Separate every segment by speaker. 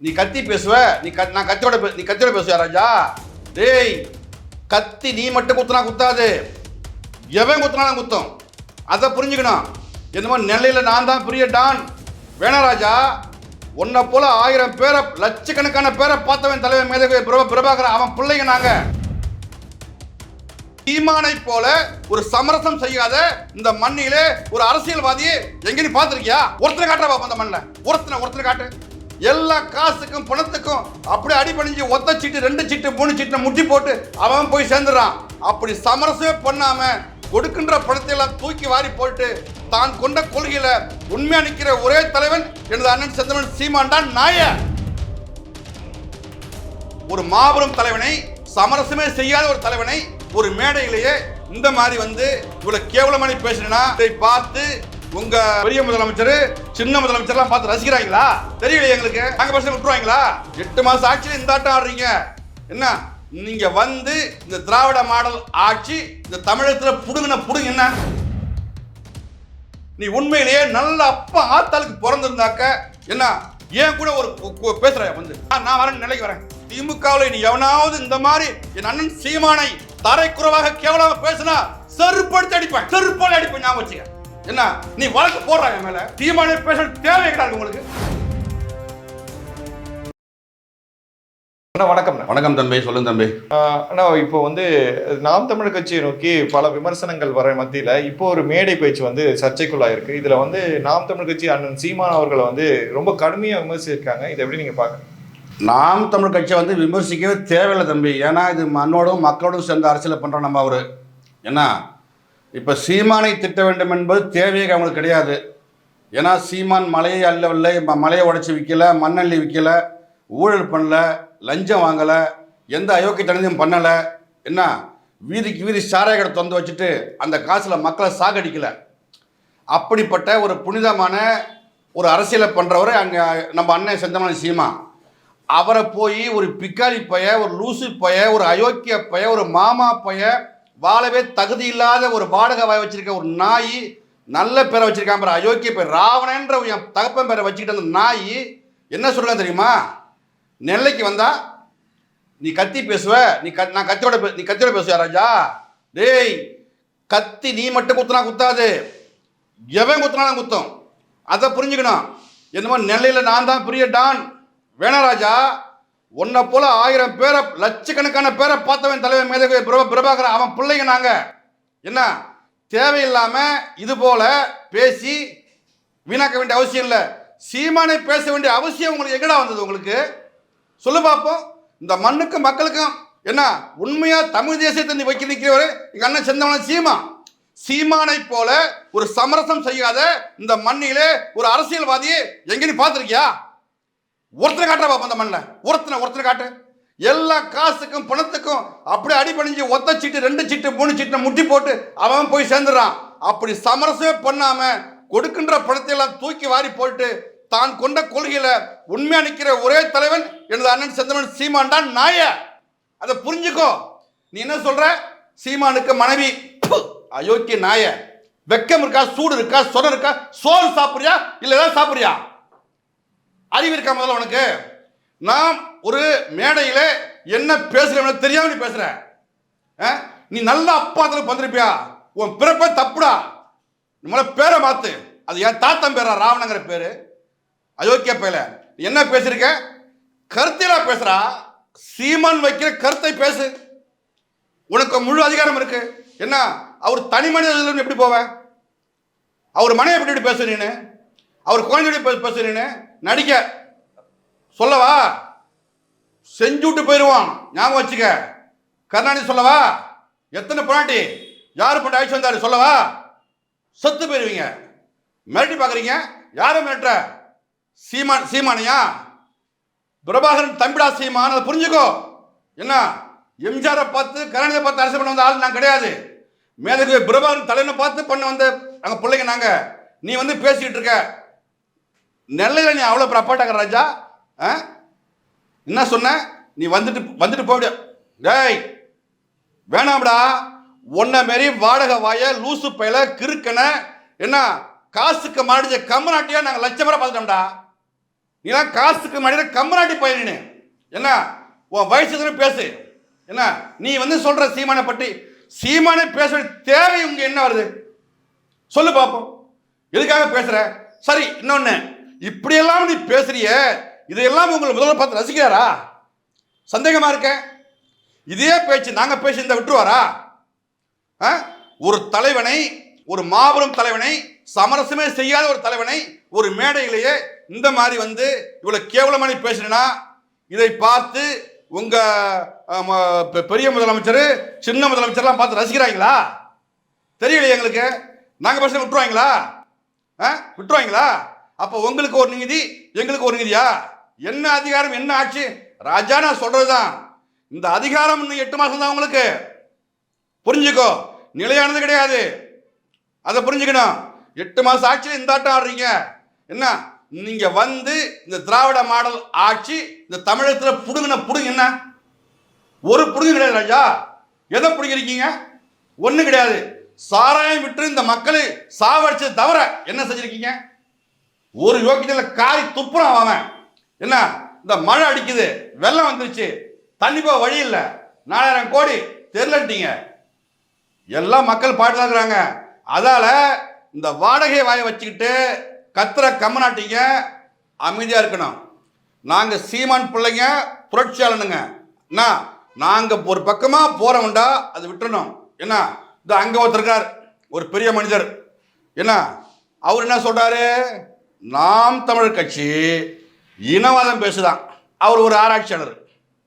Speaker 1: நீ கத்தி பேசுவ? நீ கத் நான் கத்தியோட பே- நீ கத்தியோட பேசுவ ராஜா? டேய் கத்தி நீ மட்டும் குத்துனா குத்தாது. எவன் குத்துனாலும் குத்தும். அதை புரிஞ்சுக்கணும். என்னமோ நெல்லையில் நான் தான் பெரிய டான். வேணா ராஜா. உன்னை போல ஆயிரம் பேரை லட்சக்கணக்கான பேரை பார்த்தவன் தலைவன் மேதகு பிரபா பிரபாகரன் அவன் பிள்ளைங்க நாங்க. சீமானை போல ஒரு சமரசம் செய்யாத இந்த மண்ணிலே ஒரு அரசியல்வாதியை எங்கேயும் பார்த்துருக்கியா? ஒருத்தனை காட்டுறா பாப்பா அந்த மண்ணில். ஒருத்தனை ஒருத்தனை காட்டு. எல்லா காசுக்கும் பணத்துக்கும் அப்படியே அடிபணிஞ்சு ஒத்த சீட்டு ரெண்டு சீட்டு மூணு சீட்டை முட்டி போட்டு அவன் போய் சேர்ந்துடுறான். அப்படி சமரசமே பண்ணாம கொடுக்கின்ற பணத்தை எல்லாம் தூக்கி வாரி போட்டு தான் கொண்ட கொள்கையில உண்மையா நிற்கிற ஒரே தலைவன் எனது அண்ணன் செந்தமன் சீமாண்டான் நாய. ஒரு மாபெரும் தலைவனை சமரசமே செய்யாத ஒரு தலைவனை ஒரு மேடையிலேயே இந்த மாதிரி வந்து இவ்வளவு கேவலமான பேசினா இதை பார்த்து உங்க பெரிய முதலமைச்சர் சின்ன முதலமைச்சர்லாம் பார்த்து ரசிக்கிறாங்களா? தெரியலையே எங்களுக்கு. நாங்க பசங்க விட்டுருவாங்களா? எட்டு மாசம் ஆட்சியில் இந்த ஆட்டம் ஆடுறீங்க. என்ன? நீங்க வந்து இந்த திராவிட மாடல் ஆட்சி இந்த தமிழகத்துல புடுங்கின புடுங்க என்ன? நீ உண்மையிலேயே நல்ல அப்பா ஆத்தாளுக்கு பிறந்திருந்தாக்க என்ன? ஏன் கூட ஒரு கு- பேசுற வந்து. நான் வரேன் நிலைக்கு வரேன். திமுகவில் நீ எவனாவது இந்த மாதிரி என் அண்ணன் சீமானை தரைக்குறவாக கேவலமாக பேசினா செருப்படுத்தி அடிப்பேன். செருப்பால அடிப்பேன் ஞாபகம் வச்சுக்க. என்ன நீ வழக்கு போடுறாங்க மேல? சீமானை பேச தேவை கிடையாது உங்களுக்கு.
Speaker 2: அண்ணா வணக்கம்ண்ணா
Speaker 1: வணக்கம் தம்பி சொல்லுங்க தம்பி.
Speaker 2: அண்ணா இப்போ வந்து நாம் தமிழ் கட்சியை நோக்கி பல விமர்சனங்கள் வர மத்தியில் இப்போ ஒரு மேடை பேச்சு வந்து சர்ச்சைக்குள்ளாயிருக்கு. இதில் வந்து நாம் தமிழ் கட்சி அண்ணன் சீமான் அவர்களை வந்து ரொம்ப கடுமையாக விமர்சிச்சிருக்காங்க. இதை எப்படி நீங்கள் பார்க்க?
Speaker 1: நாம் தமிழ் கட்சியை வந்து விமர்சிக்கவே தேவையில்லை தம்பி. ஏன்னா இது மண்ணோடும் மக்களோடும் சேர்ந்து அரசியல் பண்ணுறோம் நம்ம அவர். என்ன? இப்போ சீமானை திட்ட வேண்டும் என்பது தேவையே அவங்களுக்கு கிடையாது. ஏன்னா சீமான் மலையை அள்ளவில்லை ம- மலையை உடைச்சி விற்கல மண்ணள்ளி விற்கல ஊழல் பண்ணல லஞ்சம் வாங்கலை எந்த அயோக்கியத்தனத்தையும் பண்ணலை. என்ன? வீதிக்கு வீதி சாராய கடை திறந்து வச்சுட்டு அந்த காசில் மக்களை சாகடிக்கலை. அப்படிப்பட்ட ஒரு புனிதமான ஒரு அரசியலை பண்ணுறவர் அங்கே நம்ம அண்ணன் செந்தமன சீமா. அவரை போய் ஒரு பிக்காளி பைய ஒரு லூசு பைய ஒரு அயோக்கிய பைய ஒரு மாமா பைய வாழவே தகுதி இல்லாத ஒரு வாடகை வாய் வச்சிருக்க ஒரு நாய் நல்ல பேரை வச்சிருக்கான் பாரு அயோக்கிய பேர். ராவணன்ற என் தகப்பன் பேரை வச்சுக்கிட்ட அந்த நாய் என்ன சொல்றான் தெரியுமா? நெல்லைக்கு வந்தா நீ கத்தி பேசுவ நீ க நான் கத்தியோட பே- நீ கத்தியோட பேசுவ ராஜா? டேய் கத்தி நீ மட்டும் குத்துனா குத்தாது. எவன் குத்துனாலும் குத்தும். அதை புரிஞ்சுக்கணும். என்னமோ நெல்லையில் நான் தான் பெரிய டான் வேணா ராஜா. உன்னை போல ஆயிரம் பேரை லட்சக்கணக்கான பேரை பார்த்தவன் தலைவன் மேதகு பிரபா பிரபாகரன் அவன் பிள்ளைங்க நாங்கள் என்ன? தேவையில்லாமல் இது போல பேசி வீணாக்க வேண்டிய அவசியம் இல்லை. சீமானை பேச வேண்டிய அவசியம் உங்களுக்கு எங்கடா வந்தது உங்களுக்கு? சொல்லு பார்ப்போம் இந்த மண்ணுக்கும் மக்களுக்கும் என்ன? உண்மையாக தமிழ் தேசியத்தை நீ வைக்க நிற்கிறவர் எங்கள் அண்ணன் செந்தவன சீமா. சீமானை போல ஒரு சமரசம் செய்யாத இந்த மண்ணிலே ஒரு அரசியல்வாதியை எங்க நீ ஒருத்தனை காட்டுறா பாப்பா அந்த மண்ணில். ஒருத்தனை ஒருத்தனை காட்டு. எல்லா காசுக்கும் பணத்துக்கும் அப்படியே அடிப்பணிஞ்சு ஒத்த சீட்டு ரெண்டு சீட்டு மூணு சீட்டை முட்டி போட்டு அவன் போய் சேர்ந்துடுறான். அப்படி சமரசமே பண்ணாம கொடுக்கின்ற பணத்தை எல்லாம் தூக்கி வாரி போட்டு தான் கொண்ட கொள்கையில உண்மையா நிற்கிற ஒரே தலைவன் எனது அண்ணன் செந்தமன் சீமான் தான் நாய. அதை புரிஞ்சுக்கோ. நீ என்ன சொல்ற? சீமானுக்கு மனைவி. அயோக்கிய நாய. வெக்கம் இருக்கா சூடு இருக்கா சொர இருக்கா சோறு சாப்பிட்றியா இல்லை ஏதாவது சாப்பிட்றியா? அறிவு இருக்கா முதல்ல உனக்கு? நாம் ஒரு மேடையில் என்ன பேசுகிறவன தெரியாம நீ பேசுகிற ஆ? நீ நல்ல அப்பாத்துல வந்திருப்பியா? உன் பிறப்பே தப்புடா. நம்மள பேரை மாற்று அது என் தாத்தன் பேரா ராவணங்கிற பேர். அயோக்கிய பேல நீ என்ன பேசியிருக்க கருத்திலா பேசுகிறா சீமான் வைக்கிற கருத்தை பேசு. உனக்கு முழு அதிகாரம் இருக்கு. என்ன? அவர் தனி மனிதன் எப்படி போவ? அவர் மனைவி எப்படி பேசுறீன்னு அவர் குழந்தையோட பேசுறீன்னு நடிக்க. சொல்லவா? செஞ்சுட்டு போயிடுவான் ஞாபகம் வச்சுக்க. கருணாநிதி சொல்லவா? எத்தனை பிராட்டி யார் பொண்ணு அழைச்சு வந்தாரு? சொல்லவா? செத்து போயிருவீங்க. மிரட்டி பார்க்குறீங்க. யாரை மிரட்டுற? சீமான் சீமானையா? பிரபாகரன் தம்பிடா சீமான் அதை புரிஞ்சுக்கோ. என்ன? எம்ஜிஆரை பார்த்து கருணாநிதியை பார்த்து அரசு பண்ண வந்த ஆள் நான் கிடையாது. மேதகு பிரபாகரன் தலைவனை பார்த்து பண்ண வந்த நாங்கள் பிள்ளைங்க நாங்கள் நீ வந்து பேசிக்கிட்டு இருக்க. நெல்லையில் நீ அவ்வளோ அப்பாட்டாக்க ராஜா ஆ? என்ன சொன்ன? நீ வந்துட்டு வந்துட்டு போவிட டேய் வேணாம்டா. உன்னை மாரி வாடகை வாய லூசு பையல கிறுக்கன என்ன காசுக்கு மாடிச்ச கம்மநாட்டியா நாங்கள் லட்சம் பேரை பார்த்துட்டோம்டா. நீலாம் காசுக்கு மனித கம்பராட்டி பையனு என்ன உன் வயசுக்கு பேசு. என்ன நீ வந்து சொல்ற சீமானை பற்றி சீமானை பேச வேண்டிய தேவை உங்க என்ன வருது? சொல்லு பார்ப்போம் எதுக்காக பேசுற? சரி இன்னொன்னு. இப்படியெல்லாம் நீ பேசுறிய இதையெல்லாம் உங்களை முதல்வர் பார்த்து ரசிக்கிறாரா? சந்தேகமா இருக்க? இதே பேச்சு நாங்க பேசி இந்த விட்டுருவாரா? ஆ? ஒரு தலைவனை ஒரு மாபெரும் தலைவனை சமரசமே செய்யாத ஒரு தலைவனை ஒரு மேடையிலேயே இந்த மாதிரி வந்து இவ்வளவு கேவலமான பேசுனா இதை பார்த்து உங்க பெரிய முதலமைச்சர் சின்ன முதலமைச்சர்லாம் பார்த்து ரசிக்கிறாங்களா? தெரியலையே எங்களுக்கு. நாங்க பேச விட்டுருவாங்களா? ஆ? விட்டுருவாங்களா? அப்போ உங்களுக்கு ஒரு நிதி எங்களுக்கு ஒரு நிதியா? என்ன அதிகாரம் என்ன ஆட்சி? ராஜா நான் சொல்றதுதான். இந்த அதிகாரம் இன்னும் எட்டு மாசம் தான் உங்களுக்கு. புரிஞ்சுக்கோ. நிலையானது கிடையாது. அதை புரிஞ்சுக்கணும். எட்டு மாசம் ஆட்சி இந்த ஆட்டம் ஆடுறீங்க. என்ன? நீங்க வந்து இந்த திராவிட மாடல் ஆட்சி இந்த தமிழகத்தில் புடுங்கின புடுங்க என்ன? ஒரு புடுங்க கிடையாது ராஜா. எதை புடுங்கிருக்கீங்க ஒன்றும் கிடையாது. சாராயம் விட்டு இந்த மக்களை சாவடிச்சது தவிர என்ன செஞ்சிருக்கீங்க? ஒரு யோக்கியத்துல காரி துப்புறான் அவன். என்ன? இந்த மழை அடிக்குது வெள்ளம் வந்துருச்சு தண்ணி போக வழி இல்லை. நாலாயிரம் கோடி தெரிலன்ட்டீங்க எல்லாம் மக்கள் பாட்டு இருக்கிறாங்க. அதால இந்த வாடகை வாயை வச்சுக்கிட்டு கத்துற கம்மநாட்டிங்க அமைதியாக இருக்கணும். நாங்கள் சீமான் பிள்ளைங்க புரட்சியாளனுங்க. என்ன? நாங்கள் ஒரு பக்கமாக போறோம்டா அது விட்டுறணும். என்ன? இந்த அங்கே ஒருத்தருக்கார் ஒரு பெரிய மனிதர். என்ன? அவர் என்ன சொல்கிறாரு நாம் தமிழர் கட்சி இனவாதம் பேசுதான். அவர் ஒரு ஆராய்ச்சியாளர்.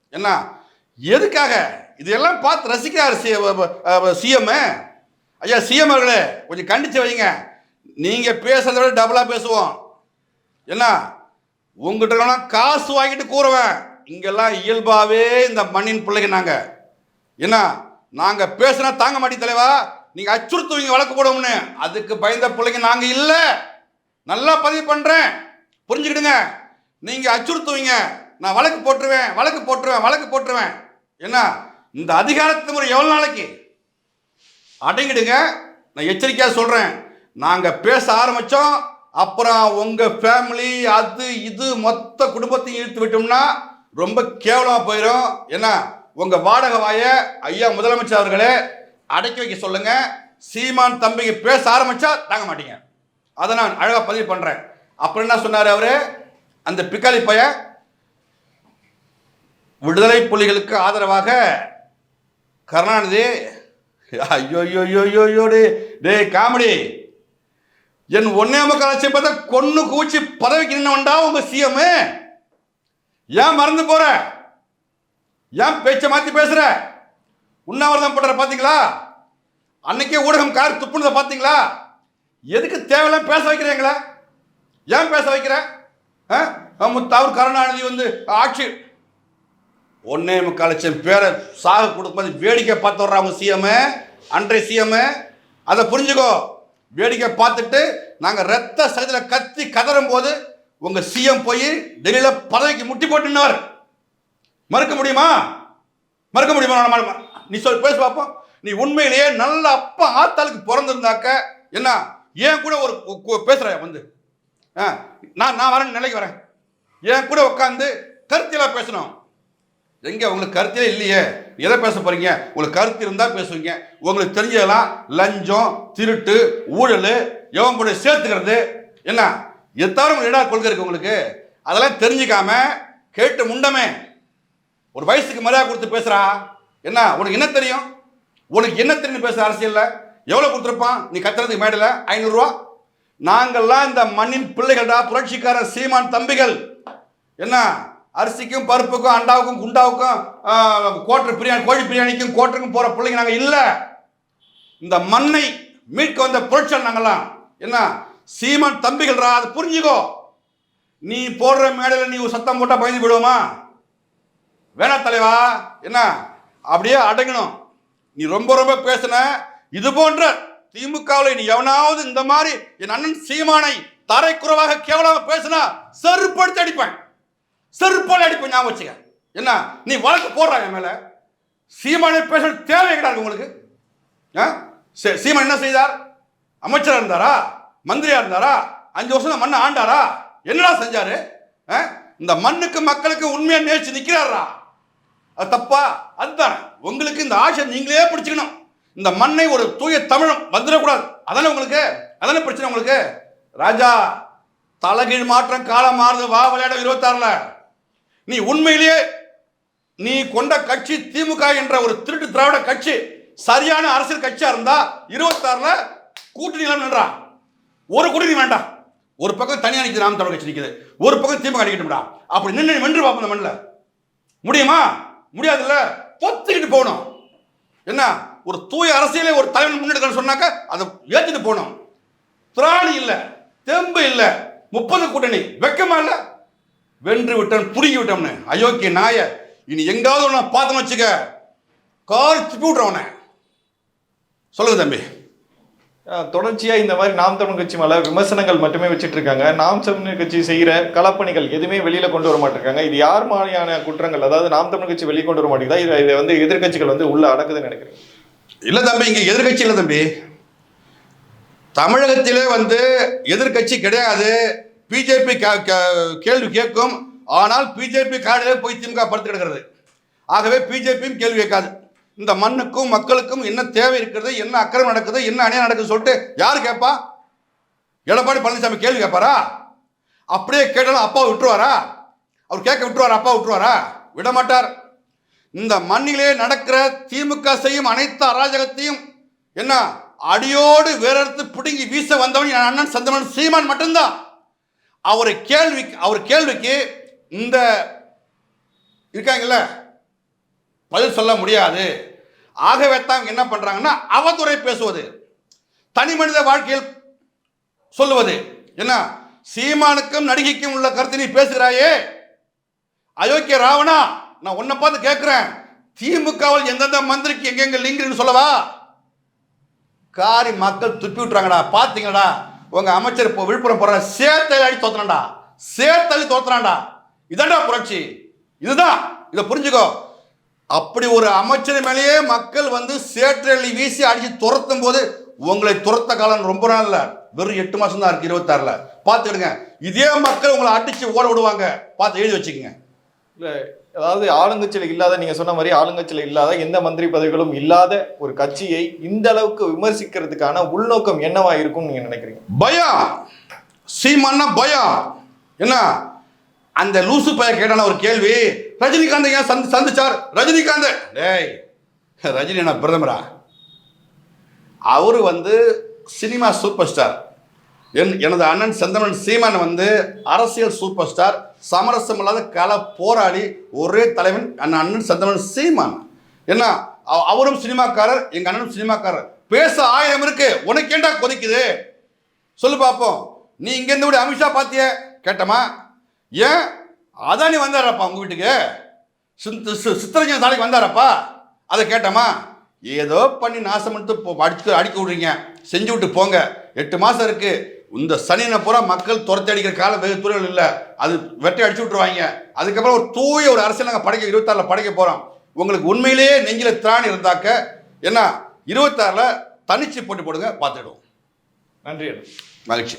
Speaker 1: என்ன? எதுக்காக? இதெல்லாம் பார்த்து ரசிக்கிறார் சிஎம். ஐயா சிஎம் அவர்களே கொஞ்சம் கண்டிச்சு வைங்க. நீங்கள் பேசுறத விட டபுளாக பேசுவோம். என்ன? உங்ககிட்ட காசு வாங்கிட்டு கூறுவேன். இங்கெல்லாம் இயல்பாகவே இந்த மண்ணின் பிள்ளைங்க நாங்கள் என்ன? நாங்கள் பேசினா தாங்க மாட்டேன் தலைவா. நீங்கள் அச்சுறுத்துவீங்க வழக்கு போடுவோம்னு. அதுக்கு பயந்த பிள்ளைங்க நாங்கள் இல்லை. நல்லா பதிவு பண்ணுறேன் புரிஞ்சுக்கிடுங்க. நீங்கள் அச்சுறுத்துவீங்க. நான் வழக்கு போட்டுருவேன் வழக்கு போட்டுருவேன் வழக்கு போட்டுருவேன். என்ன? இந்த அதிகாரத்து முறை எவ்வளோ நாளைக்கு? அடங்கிடுங்க. நான் எச்சரிக்கையாக சொல்கிறேன் நாங்கள் பேச ஆரம்பித்தோம் அப்புறம் உங்கள் ஃபேமிலி அது இது மொத்த குடும்பத்தையும் இழுத்து விட்டோம்னா ரொம்ப கேவலமாக போயிடும் என்ன? உங்கள் வாடகை வாய ஐயா முதலமைச்சர் அவர்களே அடக்கி வைக்க சொல்லுங்கள் சீமான் தம்பிக்கு பேச ஆரம்பித்தா தாங்க மாட்டீங்க. அதை நான் அழகாக பதிவு பண்ணுறேன் அப்புறம் என்ன சொன்னார் அவர்? அந்த பிக்காலி பையன் விடுதலை புலிகளுக்கு ஆதரவாக கருணாநிதி ஐயோ ஐயோ ஐயோ ஐயோ ஐயோ டே டே காமெடி. என் ஒன்னே முக்கால் லட்சம் பார்த்தா கொன்னு கூச்சி பதவிக்கு நின்னவன்டா உங்க சிஎம் ஏன் மறந்து போற? ஏன் பேச்ச மாத்தி பேசுற? உண்ணாவிரதம் பண்ற பாத்தீங்களா அன்னைக்கே ஊடகம் கார் துப்புனதை பாத்தீங்களா எதுக்கு தேவையில்லாம் பேச வைக்கிறீங்களா? ஏன் பேச வைக்கிற? முத்தாவூர் கருணாநிதி வந்து ஆட்சி. ஒன்னே முக்கால் லட்சம் பேரை சாக கொடுக்கும்போது வேடிக்கை பார்த்து வர்றாங்க சிஎம் அன்றைய சிஎம் அதை புரிஞ்சுக்கோ. வேடிக்கை பார்த்துட்டு நாங்கள் ரத்த சகதியில் கத்தி கதறும் போது உங்கள் சிஎம் போய் டெல்லியில் பதவிக்கு முட்டி போட்டுனார் மறுக்க முடியுமா? மறுக்க முடியுமா? நீ சொல் பேச பார்ப்போம் நீ உண்மையிலேயே நல்ல அப்பா ஆத்தாளுக்கு பிறந்திருந்தாக்க என்ன? ஏன் கூட ஒரு பேசுகிறேன் வந்து. ஆ, நான் நான் வரேன் நிலைக்கு வரேன். ஏன் கூட உட்காந்து கருத்தியலாக பேசணும். எங்கே உங்களுக்கு கருத்திலே இல்லையே. எதை பேச போகிறீங்க உங்களுக்கு கருத்து இருந்தால் பேசுவீங்க. உங்களுக்கு தெரிஞ்சதெல்லாம் லஞ்சம் திருட்டு ஊழல் எவன் கூட சேர்த்துக்கிறது என்ன? எத்தாரும் தவிர உங்களுக்கு கொள்கை இருக்கு உங்களுக்கு? அதெல்லாம் தெரிஞ்சுக்காம கேட்டு முண்டமே. ஒரு வயசுக்கு மரியாதை கொடுத்து பேசுகிறா என்ன உனக்கு என்ன தெரியும்? உனக்கு என்ன தெரியும் பேசுகிற அரசியலில்? எவ்வளோ கொடுத்துருப்பான்? நீ கத்துறதுக்கு மேடல ஐநூறுரூவா நாங்கள்லாம் இந்த மண்ணின் பிள்ளைகள்டா புரட்சிக்கார சீமான் தம்பிகள். என்ன? அரிசிக்கும் பருப்புக்கும் அண்டாவுக்கும் குண்டாவுக்கும் கோட்டர் பிரியாணி கோழி பிரியாணிக்கும் கோட்டருக்கும் போகிற பிள்ளைங்க நாங்கள் இல்லை. இந்த மண்ணை மீட்க வந்த புரட்சல் நாங்கள்லாம். என்ன? சீமான் தம்பிகள்ரா அது புரிஞ்சுக்கோ. நீ போடுற மேடையில் நீ சத்தம் போட்டால் பயந்து போயிடுவோமா? வேணா தலைவா. என்ன? அப்படியே அடங்கணும். நீ ரொம்ப ரொம்ப பேசுன இது போன்ற திமுகவில் நீ எவனாவது இந்த மாதிரி என் அண்ணன் சீமானை தரைக்குறவாக கேவலமாக பேசினா செருப்படுத்தி அடிப்பேன். செருப்பால் அடிப்பேன் ஞாபகம் வச்சுக்க. என்ன? நீ வழக்கு போடுறாங்க என் மேல? சீமானை பேச தேவை கிடையாது உங்களுக்கு. ஆ? சீமான் என்ன செய்தார்? அமைச்சராக இருந்தாரா? மந்திரியா இருந்தாரா? அஞ்சு வருஷம் மண்ணை ஆண்டாரா? என்னடா செஞ்சாரு? ஆ? இந்த மண்ணுக்கு மக்களுக்கு உண்மையா நேர்ச்சி நிக்கிறாரா? அது தப்பா? அதுதான். உங்களுக்கு இந்த ஆசை நீங்களே பிடிச்சிக்கணும். இந்த மண்ணை ஒரு தூய தமிழம் வந்துடக்கூடாது. அதானே உங்களுக்கு? அதானே பிரச்சனை உங்களுக்கு? ராஜா தலைகீழ் மாற்றம் காலம் மாறுது. வா விளையாட இருபத்தாறுல. நீ உண்மையிலேயே நீ கொண்ட கட்சி திமுக என்ற ஒரு திருட்டு திராவிட கட்சி சரியான அரசியல் கட்சியா இருந்தா இருபத்தாறுல கூட்டணி நின்றா. ஒரு கூட்டணி வேண்டாம். ஒரு பக்கம் தனியாக நிற்கிது நாம் தமிழ் கட்சி நிற்குது ஒரு பக்கம் திமுக நிற்கட்டும்டா அப்படி நின்று வென்று பார்ப்போம் இந்த மண்ணில். முடியுமா? முடியாதுல்ல? பொத்துக்கிட்டு போகணும். என்ன? ஒரு தூய அரசியலை ஒரு தலைவன் முன்னெடுக்கணும்னு சொன்னாக்க அதை ஏற்றிட்டு போனோம் திராணி இல்லை தெம்பு இல்லை முப்பது கூட்டணி வெக்கமா இல்லை? வென்று விட்டன் புடுங்கி விட்டோம்னு அயோக்கிய நாய. இனி எங்காவது ஒன்று பார்த்தோன்னு வச்சுக்க கால் திப்பி விட்றவன சொல்லுங்க தம்பி.
Speaker 2: தொடர்ச்சியாக தொடர்ச்சியா இந்த மாதிரி நாம் தமிழ் கட்சி மேல விமர்சனங்கள் மட்டுமே வச்சுட்டு இருக்காங்க. நாம் தமிழ் கட்சி செய்யற களப்பணிகள் எதுவுமே வெளியில கொண்டு வர மாட்டிருக்காங்க. இது யார் மாதிரியான குற்றங்கள்? அதாவது நாம் தமிழ் கட்சி வெளியே கொண்டு வர மாட்டேங்குதா? இதை இதை வந்து எதிர்க்கட்சிகள் வந்து உள்ள அடக்குதுன்னு நினைக்கிறேன்
Speaker 1: இல்லை தம்பி இங்கே எதிர்கட்சி இல்லை தம்பி. தமிழகத்திலே வந்து எதிர்க்கட்சி கிடையாது. பிஜேபி கேள்வி கேட்கும். ஆனால் பிஜேபி காடிலே போய் திமுக படுத்து கிடக்கிறது. ஆகவே பிஜேபியும் கேள்வி கேட்காது. இந்த மண்ணுக்கும் மக்களுக்கும் என்ன தேவை இருக்கிறது என்ன அக்கிரமம் நடக்குது என்ன அநியாயம் நடக்குதுன்னு சொல்லிட்டு யார் கேட்பா? எடப்பாடி பழனிசாமி கேள்வி கேட்பாரா? அப்படியே கேட்டாலும் அப்பா விட்டுருவாரா? அவர் கேட்க விட்டுருவாரா அப்பா விட்டுருவாரா? விட மாட்டார் இந்த மண்ணிலே நடக்கிற திமுக செய்யும் அனைத்து அராஜகத்தையும் என்ன அடியோடு வேறெடுத்து பிடுங்கி வீச வந்தவன் என் அண்ணன் சந்தமன் சீமான் மட்டும்தான். அவர் கேள்வி அவர் கேள்விக்கு இந்த இருக்காங்கல்ல பதில் சொல்ல முடியாது. ஆகவே தான் என்ன பண்றாங்கன்னா அவதுரை பேசுவது. தனி மனித வாழ்க்கையில் சொல்லுவது. என்ன சீமானுக்கும் நடிகைக்கும் உள்ள கருத்து நீ பேசுகிறாயே. அயோக்கிய ராவணா நான் உன்னை பார்த்து கேட்குறேன் திமுகவில் எந்தெந்த மந்திரிக்கு எங்கெங்க லிங்க்னு சொல்லவா? காரி மக்கள் துப்பி விட்டுறாங்கடா. பார்த்தீங்கடா உங்கள் அமைச்சர் இப்போ விழுப்புரம் போகிற சேத்தலி அடி தோத்துறான்டா சேத்தலி தோத்துறான்டா இதான்டா புரட்சி. இதுதான். இதை புரிஞ்சுக்கோ. அப்படி ஒரு அமைச்சர் மேலேயே மக்கள் வந்து சேற்றலி வீசி அடித்து துரத்தும் போது உங்களை துரத்த காலம் ரொம்ப நாள் இல்லை வெறும் எட்டு மாதம் தான் இருக்குது இருபத்தாறில். பார்த்துக்கிடுங்க. இதே மக்கள் உங்களை அடித்து ஓட விடுவாங்க. பார்த்து எழுதி வச்சுக்கோங்க.
Speaker 2: இல்லை அதாவது ஆளுங்கட்சியில் இல்லாத நீங்க சொன்ன மாதிரி ஆளுங்கட்சியில் இல்லாத எந்த மந்திரி பதவிகளும் இல்லாத ஒரு கட்சியை இந்த அளவுக்கு விமர்சிக்கிறதுக்கான உள்நோக்கம் என்னவா இருக்கும்னு நீங்க நினைக்கிறீங்க?
Speaker 1: பயம் சீமான்னா பயம் என்ன? அந்த லூசு பையன் கேட்டான ஒரு கேள்வி? ரஜினிகாந்த் ஏன் சந்தி சந்திச்சார்? ரஜினிகாந்த்! டேய் ரஜினி என்ன பிரதமரா? அவர் வந்து சினிமா சூப்பர் ஸ்டார். என் எனது அண்ணன் செந்தமன் சீமான் வந்து அரசியல் சூப்பர் ஸ்டார். சமரசம் இல்லாத கல போராடி ஒரே தலைவன் அண்ணன் அண்ணன் சந்தமன் சீமான். என்ன அவரும் சினிமாக்காரர் எங்க அண்ணனும் சினிமாக்காரர். பேச ஆயிரம் இருக்கு உனக்கு ஏண்டா கொதிக்குது? சொல்லு பார்ப்போம் நீ இங்கேருந்து விட அமித்ஷா பார்த்திய கேட்டமா ஏன்? அதானி வந்தாரப்பா உங்கள் வீட்டுக்கு? சித்த- சி- சித்தரஞ்சன் சாலைக்கு வந்தாரப்பா? அதை கேட்டமா ஏதோ பண்ணி நாசம் பண்ணிட்டு போ- அடிச்சு அடிக்க விடுறீங்க. செஞ்சு விட்டு போங்க. எட்டு மாதம் இருக்குது இந்த சனியனை பூரா மக்கள் துரத்தி அடிக்கிற காலம் வெகு தூரம் இல்லை. அது வெட்டி அடிச்சு விட்டுருவாங்க. அதுக்கப்புறம் ஒரு தூய ஒரு அரசியல் நாங்கள் படைக்க இருபத்தாறில் படைக்க போகிறோம் உங்களுக்கு உண்மையிலேயே நெஞ்சில திராணி இருந்தாக்க என்ன இருபத்தாறில் தனிச்சு போட்டு போடுங்க பார்த்துடுவோம்
Speaker 2: நன்றி
Speaker 1: மகிழ்ச்சி.